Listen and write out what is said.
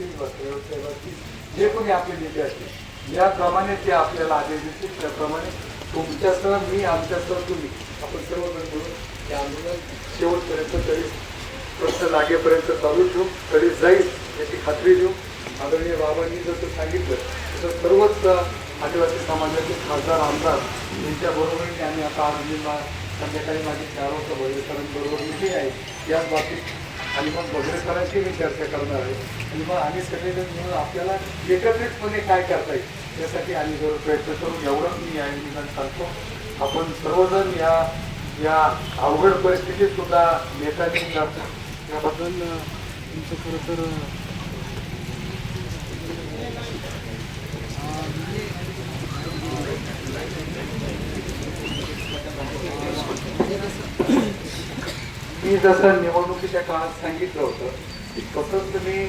असतील वस्त्रव्यवसाय असतील जे कोणी आपले नेते असतील याप्रमाणे ते आपल्याला आदेश देतील. त्याप्रमाणे तुमच्यासह मी आमच्यासह तुम्ही आपण सर्वजण मिळून हे आंदोलन शेवटपर्यंत तरी प्रश्न लागेपर्यंत चालू ठेवू. तरी जाईल याची खात्री देऊ. आदरणीय बाबांनी जसं सांगितलं तसं सर्वच आदिवासी समाजाचे खासदार आमदार यांच्याबरोबरीने आम्ही आता आज मा- संध्याकाळी माझे चार वाजता भगवेकरांबरोबर मिटिंग आहे. याच बाबतीत आणि मग भगवेकरांशी मी चर्चा करणार आहे. आणि मग आम्ही सगळेजण म्हणून आपल्याला एकत्रितपणे काय करता येईल यासाठी आम्ही जर प्रयत्न करू. एवढंच मी या निदान सांगतो. आपण सर्वजण या या अवघड परिस्थितीत सुद्धा नेत्यांनी याबद्दल तुमचं खरं तर मी जसं निवडणुकीच्या काळात सांगितलं होतं तसंच तुम्ही